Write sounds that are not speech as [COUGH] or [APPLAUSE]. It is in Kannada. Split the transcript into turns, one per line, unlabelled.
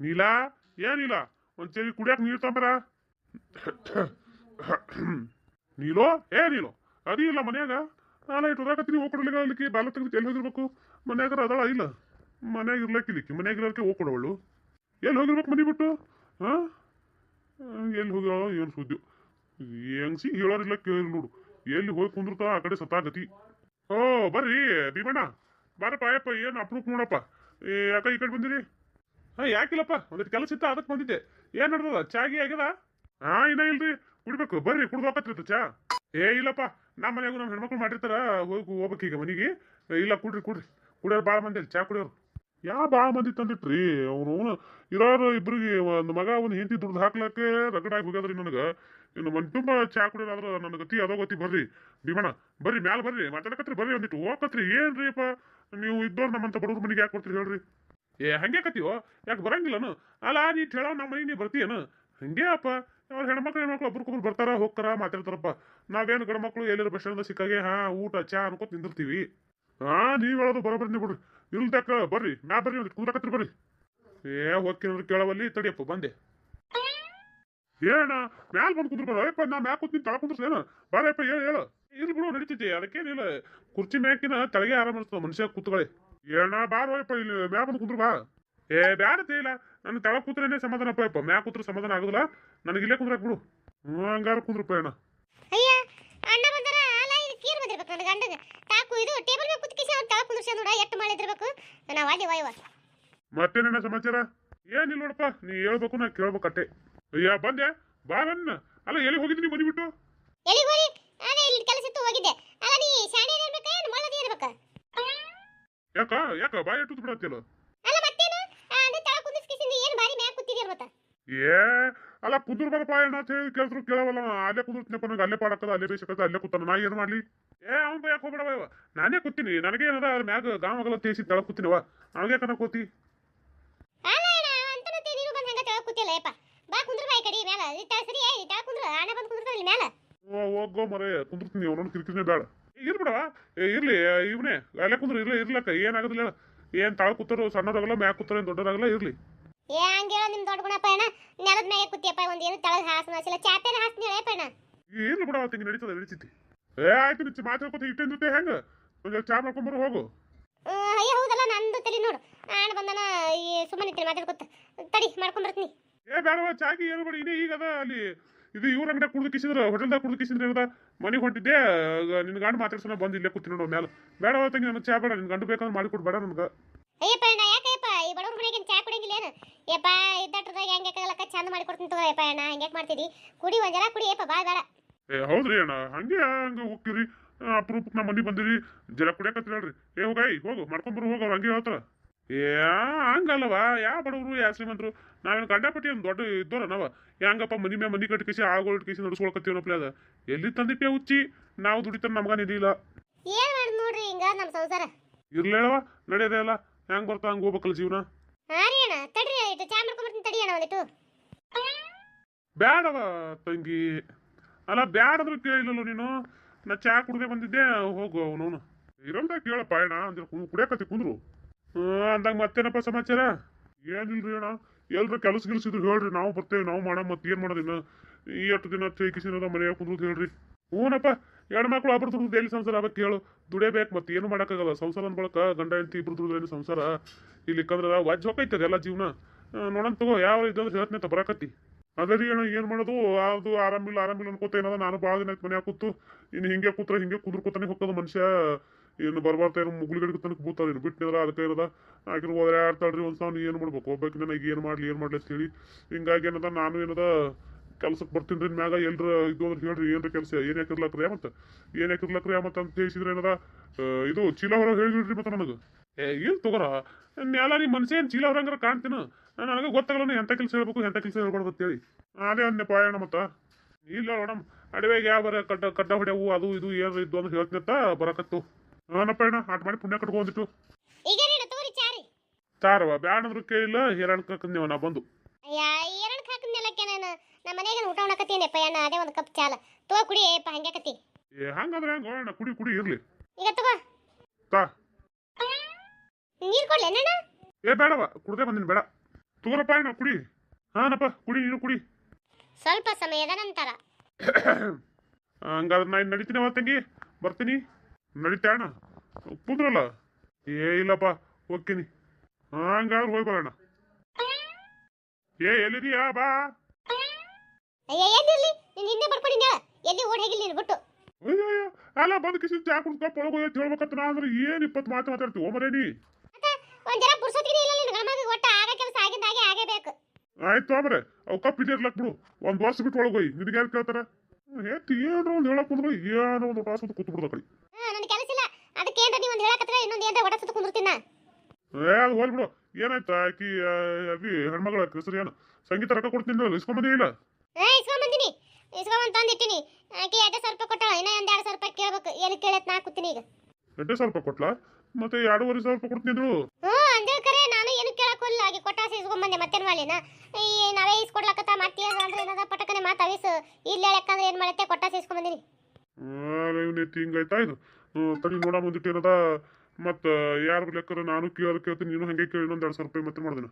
ನೀಲ? ಏನಿಲ್ಲ ಚರಿ ಕುಡಿಯಕ್ ನೀರು ತಂಬರ ನೀಲೋ? ಏ ನೀಲೋ, ಅದೇ ಇಲ್ಲ ಮನ್ಯಾಗ. ನಾಳೆ ಹೋಗಿ ಹೋಗ್ಕೊಡ್ಲಿಕ್ಕೆ ಅಲ್ಲಿಕ್ಕೆ ಬಾಲ ತೆಗೆದು ಎಲ್ಲಿ ಹೋಗಿರ್ಬೇಕು? ಮನ್ಯಾಗ ಅದಳ, ಇಲ್ಲ. ಮನ್ಯಾಗ ಇರ್ಲಕ್ಕಿಲಿಕ್ಕೆ ಮನ್ಯಾಗ ಇರೋಕೆ ಹೋಗ್ಕೊಡವಳು ಎಲ್ಲಿ ಹೋಗಿರ್ಬೇಕು ಮನೆ ಬಿಟ್ಟು? ಹಾಂ? ಎಲ್ಲಿ ಹೋಗ್ಯಾಳ ಏನು ಸುದ್ದಿ ಹೆಂಗ್ಸಿ ಹೇಳೋರಿಲ್ಲ ಕೇಳಿ ನೋಡು. ಎಲ್ಲಿ ಹೋಗಿ ಕುಂದಿರ್ತಾವ ಆ ಕಡೆ ಸತಾಗತಿ. ಓ, ಬರ್ರಿ, ಭೀಮಣ್ಣ. ಬಾರಪ್ಪ, ಅಯ್ಯಪ್ಪ, ಏನು ಅಪ್ರೂಪ್ ನೋಡಪ್ಪ. ಏ, ಯಾಕ ಈ ಕಡೆ ಬಂದಿರಿ? ಹಾಂ, ಯಾಕಿಲ್ಲಪ್ಪ ಒಂದಿಟ್ಟು ಕೆಲಸ ಇತ್ತು ಅದಕ್ಕೆ ಬಂದಿದ್ದೆ. ಏನ್ ನಡ್ದದ? ಚಾಗಿ ಆಗ್ಯದ? ಹಾ, ಇನ್ನ ಇಲ್ರಿ. ಕುಡಿಬೇಕು, ಬರ್ರಿ, ಕುಡ್ದು ಹೋಗತ್ರಿ ಚಾ. ಏ, ಇಲ್ಲಪ್ಪ ನಮ್ಮ ಮನ್ಯಾಗ ನಮ್ಮ ಹೆಣ್ಮಕ್ಳು ಮಾಡಿರ್ತಾರ, ಹೋಗಿ, ಹೋಗ್ಬೇಕು ಈಗ ಮನೆಗೆ. ಇಲ್ಲ, ಕುಡ್ರಿ ಕುಡ್ರಿ. ಕುಡಿಯೋರು ಭಾಳ ಮಂದಿ ಚಾ ಕುಡಿಯೋರು ಯಾವ ಭಾಳ ಮಂದಿ ತಂದಿಟ್ರಿ? ಅವನು ಇರೋರು ಇಬ್ಬರಿಗೆ ಒಂದು ಮಗ, ಒಂದು ಹೆಂಡತಿ ದುಡ್ದು ಹಾಕ್ಲಕ್ಕೆ ರಗಡಾಗಿ ಹೋಗ್ಯದ್ರಿ ನನಗೆ. ಇನ್ನು ಮನ್ ತುಂಬ ಚಾ ಕುಡಿಯೋದಾದ್ರೆ ನನ್ನ ಗತಿ ಅದೋ ಗತಿ ಬರ್ರಿ. ಭೀಮಣ್ಣ, ಬರ್ರಿ, ಮ್ಯಾಲ ಬರ್ರಿ, ಮಾತಾಡಕತ್ರಿ, ಬರ್ರಿ ಒಂದಿಟ್ಟು ಹೋಗತ್ರಿ ಏನ್ರಿ ಅಪ್ಪ ನೀವು ಇದ್ದವ್ರು ನಮ್ಮಂತ ಬಡವ್ರ ಮನೆಗೆ ಯಾಕೆ ಕೊಡ್ತೀರಿ ಹೇಳ್ರಿ? ಏ, ಹಂಗೆ ಕತ್ತೀವೋ ಯಾಕೆ ಬರಂಗಿಲ್ಲನು? ಅಲ್ಲ, ನೀ ಹೇಳೋ ನಮ್ಮ ಮನೆಗೆ ನೀ ಬರ್ತೀಯನು? ಹಂಗೆ ಅಪ್ಪ. ಅವ್ರ ಹೆಣ್ಮಕ್ಳು ಹೆಣ್ಮಕ್ಳು ಒಬ್ರಿಗೊಬ್ರು ಬರ್ತಾರ, ಹೋಗ್ತಾರ, ಮಾತಾಡ್ತಾರಪ್ಪ. ನಾವೇನು ಗಂಡ್ಮಕ್ಳು ಎಲ್ಲಿರ ಬಸ್ ಸಿಕ್ಕಾಗೆ, ಹಾ, ಊಟ, ಚಾ ಅನ್ಕೋತ ನಿಂದಿರ್ತೀವಿ. ಹಾ, ನೀವು ಹೇಳೋದು ಬರೋಬ್ಬರಿ ಬಿಡ್ರಿ. ಇಲ್ದಕ್ಕ ಬರ್ರಿ ಮ್ಯಾ ಬರ್ರಿ, ಒಂದು ಬರ್ರಿ. ಏ, ಹೋಗ್ತೀನಿ ಕೇಳವಲ್ಲಿ, ತಡಿಯಪ್ಪ, ಬಂದೆ. ಏನ ಮ್ಯಾಲ್ ಬಂದು ಕುಂದ್ರ ಅಯ್ಯಪ್ಪ ನಾ ಮ್ಯಾಲ್ ಕೂತೀನಿ ತಳ ಕುಂದ್ರಸೇನ ಬಾರಪ್ಪ ಹೇಳು ಹೇಳು. ಇರ್ಲಿ ಬಿಡು ನಡೀತೈತಿ ಅದಕ್ಕೇನಿಲ್ಲ ಕುರ್ಚಿ ಮ್ಯಾಕಿನ ತಳಗೆ ಆರಾಮ ಇರ್ತದ ಮನುಷ್ಯ ಕೂತ್ಕೊಳ್ಳಿ. ಏನ ಬಾರೋಯಪ್ಪ ಇಲ್ಲಿ ಮ್ಯಾ ಬಂದು ಕುಂದ್ರು ಬಾ. ಏ ಬ್ಯಾಡತೆ ಇಲ್ಲ. ನನ್ನ ತಳ ಕೂತ್ರೇನೆ ಸಮಾಧಾನಪ್ಪ ಇಪ್ಪ ಮ್ಯಾ ಕೂತ್ರ ಸಮಾಧಾನ ಆಗುದಿಲ್ಲ. ನನಗೆ ಇಲ್ಲೇ ಕುಂದ್ರಾಕ್ ಬಿಡು. ಹಂಗಾರ ಕುಂದ್ರಪ್ಪ ಅಣ್ಣ.
ಅಯ್ಯ ಅಣ್ಣ ಬಂದಾರ? ಅಲ್ಲ ಇಲ್ಲಿ ಕೀರ್ ಬಂದಿರ್ಬೇಕು ನನ್ನ ಗಂಡಗ. ತಾಕು ಇದು ಟೇಬಲ್ ಮೇಲೆ ಕುತ್ಕಿಸಿ ಅವ್ನು ತಳ ಕುಂದ್ರಸ ನೋಡ ಎಷ್ಟು ಮಾಡಿದಿರ್ಬೇಕು ನಾವು ಅಲ್ಲಿ ವಾಯುವ
ಮತ್ತೇನೇನ ಸಮಾಚಾರ? ಏನಿಲ್ಲ ನೋಡಪ್ಪ ನೀ ಹೇಳ್ಬೇಕು ನಾ ಕೇಳ್ಬೇಕಟ್ಟೆ ಅಯ್ಯ ಬಂದೆ. ಬಾರನ್ನ ಅಲ್ಲ ಎಲ್ಲಿ ಹೋಗಿದ್ದೀನಿ ಬಂದ್ಬಿಟ್ಟು? ಎಲ್ಲಿ
ಎಲ್ಲಿಗೆ ಹೋಗಿ ಅದೇ ಇಲ್ಲಿ ಕೆಲಸ ಇತ್ತು ಹೋಗಿದ್ದೆ ಅಲ್ಲ ನೀ ಶಾಣೆ ಇರ್ಬೇಕ ಏನು ಮಾಡೋದೇ ಇರ್ಬೇಕ
ಯಾಕ ಯಾಕ ಬಾಯ ಇಟ್ಟು ಬಿಡತ್ತಿಲ್ಲ
ಅಲ್ಲ ಮತ್ತೇನು? ಅಂದ್ರೆ ಅದೇ ತಳ ಕುಂದಿಸ್ಕಿಸಿಂದ ಏನು ಬಾರಿ ಮ್ಯಾಗ ಕೂತಿದ್ದೀರ ಮತ್ತ?
ಏ ಅಲ್ಲ ಕುಂದ್ರ ಬರಪ್ಪ ಅಣ್ಣ ಅಂತ ಹೇಳಿ ಕೇಳಿದ್ರು ಕೇಳವಲ್ಲ. ಅಲ್ಲೇ ಕುಂದಿರ್ತೀನಪ್ಪ ನಂಗೆ ಅಲ್ಲೇ ಪಾಡಕ್ಕದ ಅಲ್ಲೇ ಬೇಸಕ್ಕದ ಅಲ್ಲೇ ಕೂತಾನ. ನಾ ಏನು ಮಾಡ್ಲಿ? ಏ ಅವ್ನು ಹೋಗ್ಬೇಡ ಇವ ನಾನೇ ಕೂತೀನಿ ನನಗೆ ಏನದ ಅದ್ರ ಮ್ಯಾಗ ಗಾಮಗಲ ತೇಸಿ ತಳ ಕೂತೀನವ ಕೂತಿ?
ಈ ಮ್ಯಾಲ. ಮ್ಯಾಲ.
ಹೋಗೋ ಮರೆ ಕುಂದಿರ್ತೀನಿ ಅವನೊಂದು ಕಿರಿಕಿರಿನೇ ಬೇಡ ಇರ್ಬಿಡವ ಏ, ಇರ್ಲಿ ಇವನೇ. ಅಲ್ಲೇ ಕುಂದ್ರು ಇರ್ಲಿ ಇರ್ಲಕ್ಕ ಏನಾಗೋದಿಲ್ಲ ಹೇಳು. ಏನ್ ತಾಳ ಕೂತರು ಸಣ್ಣದಾಗಲ್ಲ ಮ್ಯಾಗ ಕೂತಾರ ಏನ್ ದೊಡ್ಡದಾಗಲ್ಲ ಇರ್ಲಿ.
ಏ ಹಂಗೇಳ ನಿಮ್ ದೊಡ್ಡ ಗುಣಪ್ಪ ಏನ ನೆಲದ ಮ್ಯಾಗ ಕೂತಿಯಪ್ಪ ಒಂದು ಏನು ತಳಗ ಹಾಸನ ಹಾಸಿಲ್ಲ ಚಾಪೇನ ಹಾಸ್ತೀನಿ ಹೇಳಪ್ಪ ಅಣ್ಣ.
ಇರ್ಲಿ ಬಿಡವ ತಂಗಿ ನಡೀತದ ನಡೀತೈತಿ. ಏ ಆಯ್ತು ನಿಚ್ಚ ಮಾತಾಡ್ಕೊತ ಇಟ್ಟೇನ್ ಜೊತೆ ಹೆಂಗ? ಒಂದ್ ಚಾ ಮಾಡ್ಕೊಂಬರು ಹೋಗು.
ಅಯ್ಯ ಹೌದಲ್ಲ ನಂದು ತಲೆ ನೋಡು. ಆಣ ಬಂದನ ಈ ಸುಮ್ಮನೆ ಮಾತಾಡ್ಕೊತ. ತಡಿ ಮಾಡ್ಕೊಂಡ್ ಬರ್ತೀನಿ.
ಏ ಬೇಡವ ಚಾಕಿ ಏನು ಬಿಡಿ ಇನ್ನೇ ಈಗ ಅದ ಅಲ್ಲಿ. ಇದು ಇವ್ರ ಅಂಗಡಿ ಕುಡ್ದು ಕಿಸಿದ್ರ ಹೋಟೆಲ್ದಾಗ ಕುಡ್ದು ಕಿಸಿದ್ರ ಏನದ ಮನೆಗೆ ಹೊಂಟಿದ್ದೆ ನಿನ್ನ ಗಂಡು ಮಾತಾಡ್ಸೋಣ ಬಂದು ಇಲ್ಲೇ ಕೂತಿ ನೋಡು ಮ್ಯಾಲ. ಬೇಡ ತಂಗಿ ನನಗೆ ಚಾ ಬೇಡ ನಿನ್ ಗಂಡು ಬೇಕಂದ್ರೆ ಮಾಡಿ ಬೇಡ ನನ್ಗೆ.
ಅಯ್ಯಪ್ಪ ಅಣ್ಣ ಯಾಕಯ್ಯಪ್ಪ? ಈ ಬಡವ್ರ ಮನೆಗೆ ಚಾ ಕುಡಿಯಂಗಿಲ್ಲ ಏನು? ಯಪ್ಪ ಇದ್ದಟ್ರದಾಗ ಹೆಂಗೆ ಯಾಕಲ್ಲಕ್ಕ ಚಂದ ಮಾಡಿ ಕೊಡ್ತೀನಿ ತಗೋ ಯಪ್ಪ ಅಣ್ಣ ಹೆಂಗೆ ಮಾಡ್ತಿದಿ? ಕುಡಿ ಒಂದು ಜರ ಕುಡಿ ಯಪ್ಪ ಭಾಳ ಬೇಡ.
ಏ ಹೌದ್ರಿ ಅಣ್ಣ ಹಂಗೆ ಹಂಗೆ ಹೋಗ್ತೀರಿ. ಅಪರೂಪಕ್ಕೆ ನಮ್ಮ ಮನೆ ಬಂದಿರಿ ಜಲ ಕುಡಿಯಕ್ಕೆ ಹೇಳ್ರಿ. ಏ ಹೋಗಾಯ್ ಹೋಗು ಮಾಡ್ಕೊಂಬರು ಹೋಗು ಅವ್ರು ಹಂಗೆ ಹೇಳ್ತಾರ. ಏ ಹಂಗಲ್ಲವ? ಯಾವ ಬಡವರು ಯಾವ ಶ್ರೀಮಂತರು? ನಾವೇನು ಕಂಡಪಟ್ಟಿ ಒಂದು ದೊಡ್ಡ ಇದ್ದೋರ ನಾವ? ಹೆಂಗಪ್ಪ ಮನಿ ಮ್ಯಾಗ ಮನಿ ಕಟ್ಟಿ ಕಿಸಿ ಇಟ್ಕೇಸಿ ಇಟ್ಕಿಸಿ ನಡ್ಸ್ಕೊಳಕತ್ತೀವನಪ್ಲೆ ಅದ ಎಲ್ಲಿ ತಂದಿಟ್ಟೆ ಉಚ್ಚಿ? ನಾವು ದುಡಿತಾರ ನಮ್ಗ ನಿಧಿಲ್ಲ
ಏನ್ ಮಾಡಿ ನೋಡ್ರಿ ಹಿಂಗ ನಮ್ಮ ಸಂಸಾರ?
ಇರ್ಲೇಳವ ನಡೆಯದೇ ಅಲ್ಲ ಹೆಂಗ್ ಬರ್ತಾ ಹಂಗ ಹೋಗ್ಬೇಕಲ್ಲ ಜೀವನ? ಬ್ಯಾಡವ ತಂಗಿ. ಅಲ್ಲ ಬ್ಯಾಡದ್ರ ಕೇಳಿಲ್ಲಲ್ಲ ನೀನು? ನಾ ಚಾ ಕುಡ್ದೆ ಬಂದಿದ್ದೆ ಹೋಗು ಅವನು ಇರಲ್ದ ಕೇಳಪ್ಪ ಅಣ್ಣ ಅಂದ್ರೆ ಕುಡಿಯಕತ್ತಿ ಕುಂದ್ರು. ಅಂದಂಗ ಮತ್ತೇನಪ್ಪ ಸಮಾಚಾರ? ಏನಿಲ್ರಿ ಅಣ್ಣ ಎಲ್ರ ಕೆಲಸ ಕೆಲಸ ಇದ್ರು ಹೇಳ್ರಿ, ನಾವು ಬರ್ತೇವೆ, ನಾವು ಮಾಡೋ ಮತ್ತೆ ಏನು ಮಾಡೋದಿನ್ನ ಈ ಎಷ್ಟು ದಿನ ಚೈಕಿಸಿನದ ಮನೆಯಾಗ ಕುಂದ್ರು ಹೇಳ್ರಿ. ಹ್ಞೂನಪ್ಪ ಎರಡು ಮಕ್ಳು ಒಬ್ರು ದುಡ್ದು ಎಲ್ಲಿ ಸಂಸಾರ ಆಗ್ಬೇಕು ಹೇಳು ದುಡಿಯಬೇಕು, ಮತ್ತೆ ಏನು ಮಾಡೋಕ್ಕಾಗಲ್ಲ. ಸಂಸಾರ ಅಂದ್ಬಳಕ ಗಂಡ, ಹೆಂಡತಿ ಇಬ್ರು ದುಡಿದ್ರೆ ಸಂಸಾರ? ಇಲ್ಲಿ ಕಂದ್ರೆ ವಜ್ಜ ಹೋಗೈತೆ ಎಲ್ಲ ಜೀವನ. ನೋಡೋಣ ತಗೋ, ಯಾವ ಇದ್ದಂದ್ರೆ ಹೇಳ್ತೇನೆ ಬರಕತ್ತಿ. ಅದೇ ರೀ ಅಣ್ಣ, ಏನು ಮಾಡೋದು? ಅದು ಆರಾಮಿಲ್ಲ ಆರಾಮಿಲ್ಲ ಅನ್ಕೋತ ಏನದ ನಾನು ಭಾಳ ದಿನ ಮನ್ಯಾಗ ಕೂತು. ಇನ್ನು ಹಿಂಗೆ ಕೂತ್ರೆ ಹಿಂಗೆ ಕುದುರ್ಕೋತಾನೆ ಹೋಗ್ತದ ಮನುಷ್ಯ. ಏನು ಬರಬಾರ್ದು ಏನು ಮುಗುಳಿಗಡಿಗೆ ತನಕ ಬೂತಾರೇನು ಬಿಟ್ಟಿದ್ರ ಅದಕ್ಕೆ ಇರೋದ ಆಕಿರು ಹೋದ್ರೆ ಆಡ್ತಾಳ್ರಿ ಒಂದು ಸಾವಿರ ಏನು ಮಾಡ್ಬೇಕು? ಹೋಗ್ಬೇಕು ನನಗೆ ಏನು ಮಾಡಲಿ, ಏನು ಮಾಡ್ಲಿ ಅಂತ ಹೇಳಿ. ಹಿಂಗಾಗಿ ಏನದ, ನಾನು ಏನದ ಕೆಲ್ಸಕ್ಕೆ ಬರ್ತೀನಿ ರೀ ಮ್ಯಾಗ ಎಲ್ರ ಇದು ಅಂದ್ರೆ ಹೇಳ್ರಿ, ಏನ್ರ ಕೆಲಸ? ಏನು ಯಾಕಿರ್ಲಕ್ರಿ ಮತ್ತೆ? ಏನ್ ಯಾಕಿರ್ಲಕ್ರಿ ಮತ್ತೆ ಅಂತ ಹೇಳಿಸಿದ್ರೆ ಏನದ? ಇದು ಚೀಲ ಹೊರಗೆ ಹೇಳಿಬಿಡ್ರಿ ಮತ್ತೆ ನನಗೆ. ಏ, ಏನು ತಗೋರ? ನೆಲ ನೀ ಮನುಷ್ಯ ಏನು ಚೀಲ ಹೊರಂಗಾರ ಕಾಣ್ತೀನಿ? ನನಗೆ ಗೊತ್ತಾಗಲ್ಲ ಎಂಥ ಕೆಲಸ ಹೇಳ್ಬೇಕು ಎಂಥ ಕೆಲಸ ಹೇಳ್ಬಾರ್ದು ಅಂತೇಳಿ ಅದೇ ಒಂದು ಪಾಯಣ ಮತ್ತೆ. ಇಲ್ಲ ಮೇಡಮ್ ಅಡವೆಗೆ ಯಾವ ಬರ ಕಡ್ಡ ಕಡ್ಡ ಹೊಡೆವು ಅದು ಇದು ಏನು ಇದ್ದು ಅಂತ ಹೇಳ್ತೀನಿ ಅಂತ ಬರಕತ್ತು. ಹಾನಪ್ಪ ಅಣ್ಣ ಆಟ ಮಾಡಿ ಪುಣ್ಯ ಕಟ್ಕೊಂಡಿತ್ತು
ಈಗ ರೀ ಅಣ್ಣ ಚಾರಿ.
ತಾರವ ಬ್ಯಾಡಂದ್ರು ಕೇಳಿಲ್ಲ ಹೇರಾಣ್ ಕಕ್ಕಂದೇವ ನಾ ಬಂದು.
ಅಯ್ಯ ಎರಡು ಹಾಕಿದ್ನೆಲ್ಲಕ್ಕೆ ನಾನು. ನಮ್ಮ ಮನೆಗೆ ಊಟ ಉಣ್ಣಕತ್ತೀನಪ್ಪ ಅಣ್ಣ ಅದೇ ಒಂದು ಕಪ್ ಚಾಲ. ತಗೋ ಕುಡಿ ಯಪ್ಪ ಹಂಗ್ಯಾಕತ್ತಿ
ಏ ಹಂಗಂದ್ರೆ ಹೆಂಗ ಅಣ್ಣ ಕುಡಿ ಕುಡಿ ಇರ್ಲಿ.
ಈಗ ತಗೋ.
ತಾ.
ನೀರು ಅಣ್ಣ
ಏ ಬೇಡವ ಕುಡ್ದೆ ಬಂದಿನಿ ಬೇಡ. ತಗೋರಪ್ಪ ಅಣ್ಣ ಕುಡಿ. ಹಾನಪ್ಪ ಕುಡಿ ನೀನು ಕುಡಿ.
ಸ್ವಲ್ಪ ಸಮಯದ ನಂತರ. [COUGHS]
ಹಂಗಾದ್ರೆ ನಾ ಇನ್ನು ನಡಿತೀನಿ ಅವತ್ತು ತಂಗಿ ಬರ್ತೀನಿ. ನಡಿತೆ ಅಣ್ಣ ಕುಂದ್ರಲ್ಲ ಏ ಇಲ್ಲಪ್ಪ ಹೋಗ್ತೀನಿ ಹಂಗಾದ್ರೆ ಹೋಗಿ ಬರೋಣ ಏ ಎಲ್ಲಿದೀಯಾ ಬಾ
ಅಯ್ಯ ಎಲ್ಲಿರ್ಲಿ ನೀನ್ ಹಿಂದೆ ಬರ್ಕೊಂಡಿದ್ದ ಎಲ್ಲಿ ಓಡ್ ಹೋಗಿಲ್ಲ ನೀನು ಬಿಟ್ಟು
ಅಯ್ಯೋ ಅಯ್ಯೋ ಅಲ್ಲ ಬಂದು ಕಿಸಿನ ಚಾ ಕುಡ್ಸ್ಕೊಪ್ ಒಳಗೆ ಹೋಗಿ ಹೇಳ್ಬೇಕಂತ ನಾ ಅಂದ್ರೆ ಏನು ಇಪ್ಪತ್ತು ಮಾತು ಮಾತಾಡ್ತೀವಿ ಓಮರೇನಿ
ಅತ್ತ ಒಂದ್ ಜರ ಪುರ್ಸೊತ್ತಿಗೆ ಇಲ್ಲ ನಿನ್ ಗಣಮಗ ಒಟ್ಟ ಆಗ ಕೆಲಸ ಆಗಿಂದಾಗೆ ಆಗೇಬೇಕು
ಆಯ್ತು ಆಮ್ರೆ ಅವ್ ಕಪ್ ಇಟ್ಟಿರ್ಲಕ್ ಬಿಡು ಒಂದ್ ವರ್ಷ ಬಿಟ್ಟು ಒಳಗೆ ಹೋಗಿ ನಿನಗೆ ಯಾರು ಕೇಳ್ತಾರ ಏತ್ ಏನೋ ಒಂದು ಹೇಳಕ್ ಕುಂದ್ರೆ ಏನೋ ಒಂದು ಟಾಸ್ ಅಂತ ಕೂತ್ ಬಿಡ್ದ ಕಡೆ
ಹಾ ನನ್ ಕೆಲಸ ಇಲ್ಲ ಅದಕ್ಕೆ ಏನ್ರ ನೀವು ಒಂದ್ ಹೇಳಕತ್ರ ಇನ್ನೊಂದ್ ಏನ್ರ ಒಡ ಕುಂದಿರ್ತೀನ
ಏ ಅದು ಹೋಲ್ ಬಿಡು. ಏನಾಯ್ತು ಆಕಿ ಅವಿ ಹೆಣ್ಮಗಳ ಹೆಸರು ಏನು? ಸಂಗೀತ ರೊಕ್ಕ ಕೊಡ್ತೀನಿ ಇಸ್ಕೊಂಬಂದಿ ಇಲ್ಲ?
ಏ ಇಸ್ಕೊಂಡ್ ಬಂದಿನಿ. ಇಸ್ಕೊಂಡ್ ತಂದಿಟ್ಟಿನಿ. ಆಕಿ ಎರಡು ಸಾವಿರ ರೂಪಾಯಿ ಕೊಟ್ಟಾಳ ಇನ್ನ ಒಂದ್ ಎರಡು ಸಾವಿರ ರೂಪಾಯಿ ಕೇಳ್ಬೇಕು. ಎಲ್ಲಿ ಕೇಳತ್ ನಾ ಕೂತೀನಿ ಈಗ.
ಎಂಟೇ ಸಾವಿರ ರೂಪಾಯಿ ಕೊಟ್ಲಾ? ಮತ್ತೆ ಎರಡೂವರೆ ಸಾವಿರ ರೂಪಾಯಿ ಕೊಡ್ತಿದ್ರು.
ಹ್ಞೂ ಅಂದ್ರೆ ಕರೆ ನಾನು ಏನು ಕೇಳಕ್ ಹೋಗಿಲ್ಲ ಆಗಿ ಕೊಟ್ಟಾಸಿ ಇಸ್ಕೊಂಡ್ ಬಂದೆ ಮತ್ತೇನ್ ಮಾಡ್ಲಿನ? ಈ ನಾವೇ ಇಸ್ಕೊಡ್ಲಕತ್ತ ಮತ್ತೆ ಅಂದ್ರೆ ಏನದ ಪಟಕನೆ ಮಾತು ಅವಿಸ್. ಇಲ್ಲ ಹೇಳಕ್ಕಂದ್ರೆ ಏನ್ ಮಾಡತ್ತೆ? ಕೊಟ್ಟಾಸಿ ಇಸ್ಕೊಂಡ್ ಬಂದಿನಿ.
ಇವನೈತಿ ಹಿಂಗಾಯ್ತಾ ಇದು ತಡಿ ನೋಡ ಮುಂದಿಟ್ಟು ಏನದ. ಮತ್ತು ಯಾರು ಲೆಕ್ಕರ ನಾನು ಕೇಳೋದು ಕೇಳ್ತೀನಿ, ನೀನು ಹಂಗೆ ಕೇಳಿ ಇನ್ನೊಂದು ಎರಡು ಸಾವಿರ ರೂಪಾಯಿ ಮತ್ತೆ ಮಾಡ್ದೇನ.